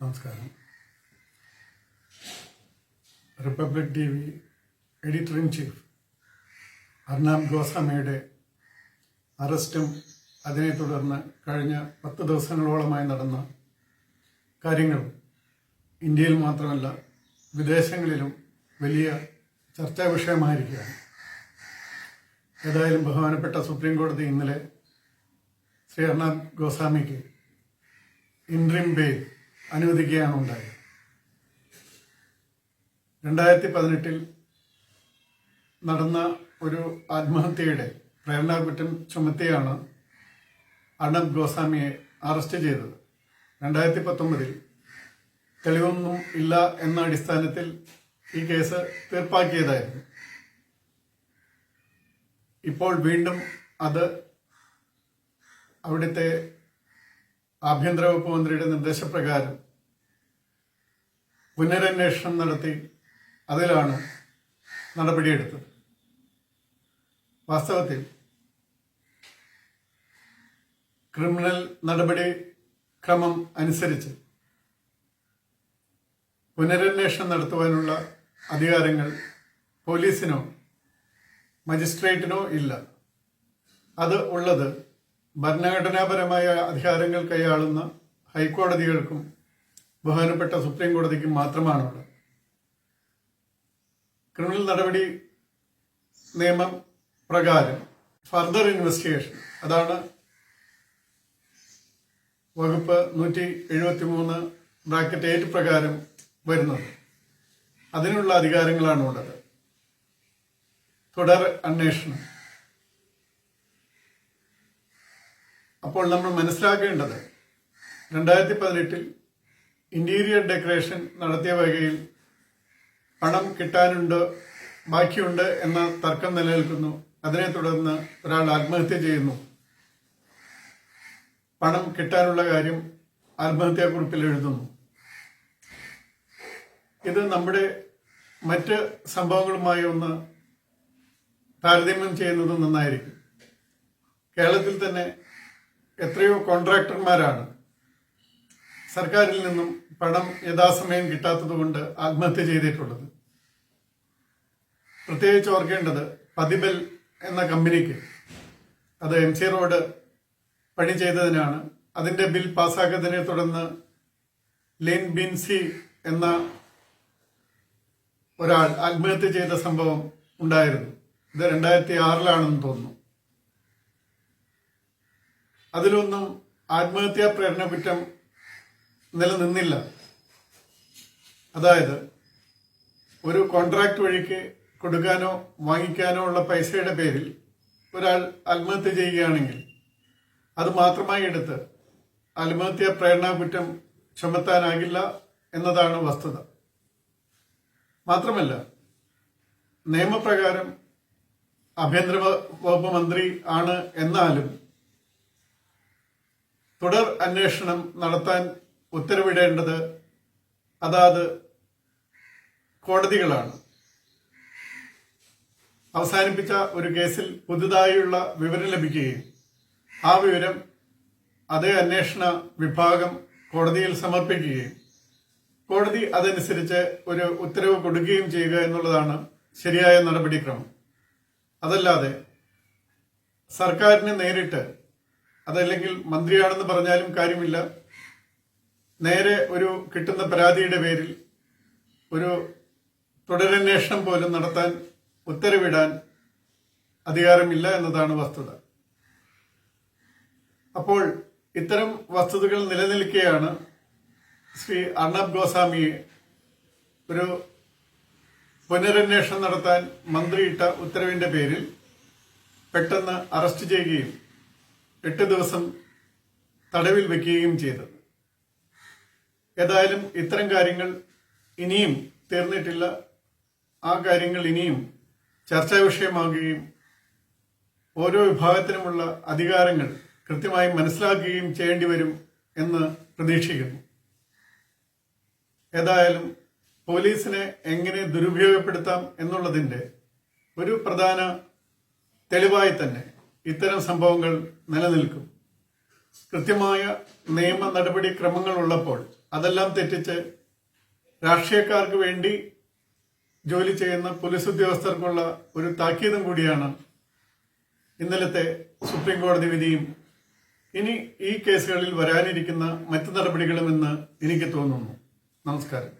നമസ്കാരം. Republic T V editor in chief Arnab ഗോസ്വാമിയുടെ അറസ്റ്റും അതിനെ തുടർന്ന് കഴിഞ്ഞ പത്ത് ദിവസങ്ങളോളമായി നടന്ന കാര്യങ്ങൾ ഇന്ത്യയിൽ മാത്രമല്ല വിദേശങ്ങളിലും വലിയ ചർച്ചാ വിഷയമായിരിക്കുകയാണ്. ഏതായാലും ബഹുമാനപ്പെട്ട സുപ്രീം കോടതി ഇന്നലെ ശ്രീ അർണാബ് ഗോസ്വാമിക്ക് ഇൻട്രിം ബെയിൽ അനുവദിക്കുകയാണ് ഉണ്ടായത് രണ്ടായിരത്തി പതിനെട്ടിൽ നടന്ന ഒരു ആത്മഹത്യയുടെ പ്രേരണാകുറ്റം ചുമത്തിയാണ് അർണബ് ഗോസ്വാമിയെ അറസ്റ്റ് ചെയ്തത്. രണ്ടായിരത്തി പത്തൊമ്പതിൽ തെളിവൊന്നും ഇല്ല എന്ന അടിസ്ഥാനത്തിൽ ഈ കേസ് തീർപ്പാക്കിയതായിരുന്നു. ഇപ്പോൾ വീണ്ടും അത് അവിടുത്തെ ആഭ്യന്തര വകുപ്പ് മന്ത്രിയുടെ നിർദ്ദേശപ്രകാരം പുനരന്വേഷണം നടത്തി അതിലാണ് നടപടിയെടുത്തത്. വാസ്തവത്തിൽ ക്രിമിനൽ നടപടി ക്രമം അനുസരിച്ച് പുനരന്വേഷണം നടത്തുവാനുള്ള അധികാരങ്ങൾ പോലീസിനോ മജിസ്ട്രേറ്റിനോ ഇല്ല. അത് ഉള്ളത് ഭരണഘടനാപരമായ അധികാരങ്ങൾ കൈയാളുന്ന ഹൈക്കോടതികൾക്കും ബഹുമാനപ്പെട്ട സുപ്രീം കോടതിക്കും മാത്രമാണുള്ളത്. ക്രിമിനൽ നടപടി നിയമം പ്രകാരം ഫർദർ ഇൻവെസ്റ്റിഗേഷൻ അതാണ് വകുപ്പ് നൂറ്റി എഴുപത്തി മൂന്ന് ബ്രാക്കറ്റ് എയ്റ്റ് പ്രകാരം വരുന്നത്. അതിനുള്ള അധികാരങ്ങളാണ് ഉള്ളത് തുടർ അന്വേഷണം. അപ്പോൾ നമ്മൾ മനസ്സിലാക്കേണ്ടത് രണ്ടായിരത്തി പതിനെട്ടിൽ ഇന്റീരിയർ ഡെക്കറേഷൻ നടത്തിയ വകയിൽ പണം കിട്ടാനുണ്ട് ബാക്കിയുണ്ട് എന്ന തർക്കം നിലനിൽക്കുന്നു. അതിനെ തുടർന്ന് ഒരാൾ ആത്മഹത്യ ചെയ്യുന്നു. പണം കിട്ടാനുള്ള കാര്യം ആത്മഹത്യാക്കുറിപ്പിൽ എഴുതുന്നു. ഇത് നമ്മുടെ മറ്റ് സംഭവങ്ങളുമായി ഒന്ന് താരതമ്യം ചെയ്യുന്നത് നന്നായിരിക്കും. കേരളത്തിൽ തന്നെ എത്രയോ കോൺട്രാക്ടർമാരാണ്. സർക്കാരിൽ നിന്നും പണം യഥാസമയം കിട്ടാത്തതുകൊണ്ട് ആത്മഹത്യ ചെയ്തിട്ടുള്ളത്. പ്രത്യേകിച്ച് ഓർക്കേണ്ടത് പതിബൽ എന്ന കമ്പനിക്ക് അത് എം സി റോഡ് പണി ചെയ്തതിനാണ്. അതിന്റെ ബിൽ പാസ്സാക്കിയതിനെ തുടർന്ന് ലിൻ ബിൻസി എന്ന ഒരാൾ ആത്മഹത്യ ചെയ്ത സംഭവം ഉണ്ടായിരുന്നു. ഇത് രണ്ടായിരത്തി ആറിലാണെന്ന് തോന്നുന്നു. അതിലൊന്നും ആത്മഹത്യാ പ്രേരണ കുറ്റം നിലനിന്നില്ല. അതായത് ഒരു കോൺട്രാക്ട് വഴിക്ക് കൊടുക്കാനോ വാങ്ങിക്കാനോ ഉള്ള പൈസയുടെ പേരിൽ ഒരാൾ ആത്മഹത്യ ചെയ്യുകയാണെങ്കിൽ അത് മാത്രമായി എടുത്ത് ആത്മഹത്യാ പ്രേരണ കുറ്റം ചുമത്താനാകില്ല എന്നതാണ് വസ്തുത. മാത്രമല്ല നിയമപ്രകാരം ആഭ്യന്തര വകുപ്പ് മന്ത്രി ആണ് എന്നാലും തുടർ അന്വേഷണം നടത്താൻ ഉത്തരവിടേണ്ടത് അതാത് കോടതികളാണ്. അവസാനിപ്പിച്ച ഒരു കേസിൽ പുതുതായുള്ള വിവരം ലഭിക്കുകയും ആ വിവരം അതേ അന്വേഷണ വിഭാഗം കോടതിയിൽ സമർപ്പിക്കുകയും കോടതി അതനുസരിച്ച് ഒരു ഉത്തരവ് കൊടുക്കുകയും ചെയ്യുക എന്നുള്ളതാണ് ശരിയായ നടപടിക്രമം. അതല്ലാതെ സർക്കാരിനെ നേരിട്ട് അതല്ലെങ്കിൽ മന്ത്രിയാണെന്ന് പറഞ്ഞാലും കാര്യമില്ല. നേരെ ഒരു കിട്ടുന്ന പരാതിയുടെ പേരിൽ ഒരു തുടരന്വേഷണം പോലും നടത്താൻ ഉത്തരവിടാൻ അധികാരമില്ല എന്നതാണ് വസ്തുത. അപ്പോൾ ഇത്തരം വസ്തുതകൾ നിലനിൽക്കെയാണ് ശ്രീ അർണബ് ഗോസ്വാമിയെ ഒരു പുനരന്വേഷണം നടത്താൻ മന്ത്രിയിട്ട ഉത്തരവിന്റെ പേരിൽ പെട്ടെന്ന് അറസ്റ്റ് ചെയ്യുകയും എട്ട് ദിവസം തടവിൽ വെക്കുകയും ചെയ്തത്. ഏതായാലും ഇത്തരം കാര്യങ്ങൾ ഇനിയും തീർന്നിട്ടില്ല. ആ കാര്യങ്ങൾ ഇനിയും ചർച്ചാ വിഷയമാകുകയും ഓരോ വിഭാഗത്തിനുമുള്ള അധികാരങ്ങൾ കൃത്യമായി മനസ്സിലാക്കുകയും ചെയ്യേണ്ടി വരും എന്ന് പ്രതീക്ഷിക്കുന്നു. ഏതായാലും പോലീസിനെ എങ്ങനെ ദുരുപയോഗപ്പെടുത്താം എന്നുള്ളതിന്റെ ഒരു പ്രധാന തെളിവായി തന്നെ ഇത്തരം സംഭവങ്ങൾ നിലനിൽക്കും. കൃത്യമായ നിയമ നടപടിക്രമങ്ങൾ ഉള്ളപ്പോൾ അതെല്ലാം തെറ്റിച്ച് രാഷ്ട്രീയക്കാർക്ക് വേണ്ടി ജോലി ചെയ്യുന്ന പോലീസ് ഉദ്യോഗസ്ഥർക്കുള്ള ഒരു താക്കീതും കൂടിയാണ് ഇന്നലത്തെ സുപ്രീം കോടതി വിധിയും. ഇനി ഈ കേസുകളിൽ വരാനിരിക്കുന്ന മറ്റു നടപടികളും എന്ന് എനിക്ക് തോന്നുന്നു. നമസ്കാരം.